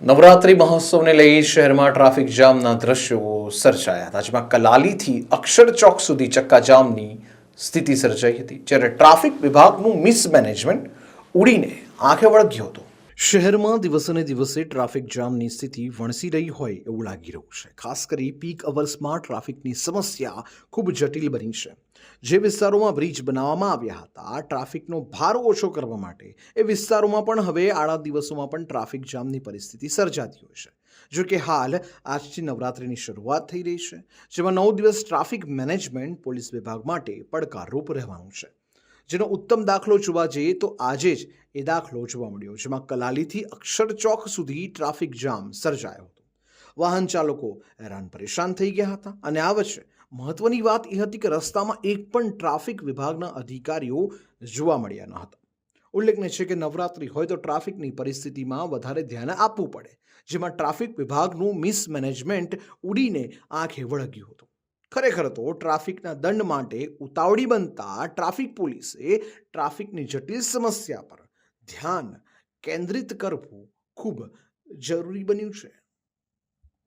નવરાત્રિ મહોત્સવને લઈ શહેરમાં ટ્રાફિક જામના દ્રશ્યો સર્જાયા. હતા જેમાં કલાલીથી અક્ષર ચોક સુધી ચક્કાજામની સ્થિતિ સર્જાઈ હતી, જ્યારે ટ્રાફિક વિભાગનું મિસમેનેજમેન્ટ ઉડીને આંખે વળગ્યું હતું. શહેરમાં દિવસે દિવસે ટ્રાફિક જામની સ્થિતિ વણસી રહી હોય એવું લાગી રહ્યું છે. ખાસ કરી પીક અવર્સમાં ટ્રાફિકની સમસ્યા ખૂબ જટિલ બની છે. જે વિસ્તારોમાં બ્રિજ બનાવવામાં આવ્યા હતા ટ્રાફિકનો ભાર ઓછો કરવા માટે એ વિસ્તારોમાં પણ હવે આડા દિવસોમાં પણ ટ્રાફિક જામની પરિસ્થિતિ સર્જાતી હોય છે. જો કે હાલ આજથી નવરાત્રિની શરૂઆત થઈ રહી છે, જેમાં નવ દિવસ ટ્રાફિક મેનેજમેન્ટ પોલીસ વિભાગ માટે પડકારરૂપ રહેવાનું છે. જેનો ઉત્તમ દાખલો જોવા જઈએ તો આજે જ એ દાખલો જોવા મળ્યો, જેમાં કલાલીથી અક્ષરચોક સુધી ટ્રાફિક જામ સર્જાયો હતો. વાહન ચાલકો હેરાન પરેશાન થઈ ગયા હતા અને આ વચ્ચે મહત્વની વાત એ હતી કે રસ્તામાં એક પણ ટ્રાફિક વિભાગના અધિકારીઓ જોવા મળ્યા ન હતા. ઉલ્લેખનીય છે કે નવરાત્રિ હોય તો ટ્રાફિકની પરિસ્થિતિમાં વધારે ધ્યાન આપવું પડે, જેમાં ટ્રાફિક વિભાગનું મિસમેનેજમેન્ટ ઉડીને આંખે વળગ્યું હતું. ખરેખર તો ટ્રાફિકના દંડ માટે ઉતાવળી બનતા ટ્રાફિક પોલીસે ટ્રાફિકની જટિલ સમસ્યા પર ધ્યાન કેન્દ્રિત કરવું ખૂબ જરૂરી બન્યું છે.